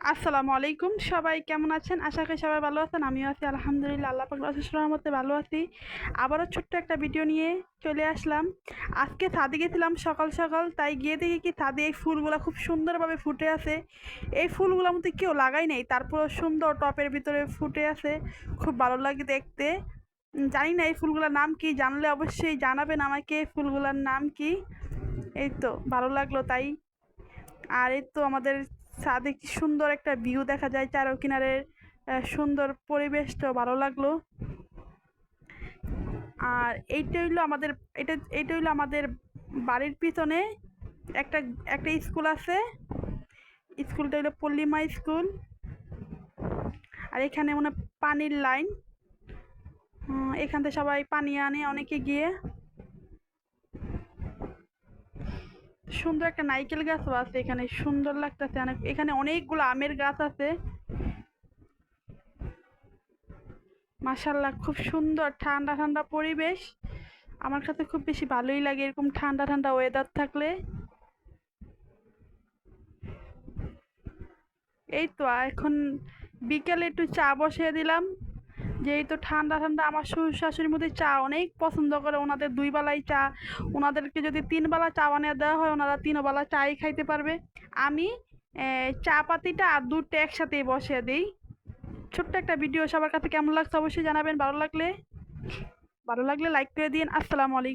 আসসালামু আলাইকুম। সবাই কেমন আছেন? আশা করি সবাই ভালো আছেন, আমিও আছি, আলহামদুলিল্লাহ, আল্লাহ পাক অশেষ রহমতে ভালো আছি। আবারও ছোট্ট একটা ভিডিও নিয়ে চলে আসলাম। আজকে ছাদে গেছিলাম সকাল সকাল, তাই গিয়ে দেখি কি ছাদে এই ফুলগুলো খুব সুন্দরভাবে ফুটে আছে। এই ফুলগুলোর মধ্যে কেউ লাগাই নাই তারপর সুন্দর টপের ভিতরে ফুটে আছে। খুব ভালো লাগে দেখতে। জানি না এই ফুলগুলোর নাম কি, জানলে অবশ্যই জানাবেন আমাকে ফুলগুলোর নাম কি। এই তো, ভালো লাগল তাই। আর এই তো আমাদের ছাদে কি সুন্দর একটা ভিউ দেখা যায় চারো কিনারের সুন্দর পরিবেশটাও ভালো লাগল। আর এইটা হইল আমাদের, এটা, এইটা হইল আমাদের বাড়ির পিছনে একটা একটা স্কুল আছে। স্কুলটা হইল পল্লিমা স্কুল আর এখানে মনে পানির লাইন এখান থেকে সবাই পানি আনে অনেকে গিয়ে। সুন্দর একটা নাইকেল গাছও আছে এখানে, সুন্দর লাগতেছে অনেক, এখানে অনেকগুলো আমের গাছ আছে। মাশাল্লাহ খুব সুন্দর ঠান্ডা ঠান্ডা পরিবেশ। আমার কাছে খুব বেশি ভালোই লাগে এরকম ঠান্ডা ঠান্ডা ওয়েদার থাকলে। এই তো, এখন বিকেলে একটু চা বসিয়ে দিলাম। যেহেতু ঠান্ডা ঠান্ডা আমার শ্বশুর শাশুড়ির মধ্যে চা অনেক পছন্দ করে। ওনাদের দুই বেলায় চা, ওনাদেরকে যদি তিন বেলা চা বানিয়ে দেওয়া হয়, ওনারা তিন বেলা চাই খাইতে পারবে। আমি চা পাতিটা আর দুধটা একসাথেই বসিয়ে দিই। ছোট্ট একটা ভিডিও, সবার কাছে কেমন লাগছে অবশ্যই জানাবেন। ভালো লাগলে ভালো লাগলে লাইক করে দিন। আসসালামু আলাইকুম।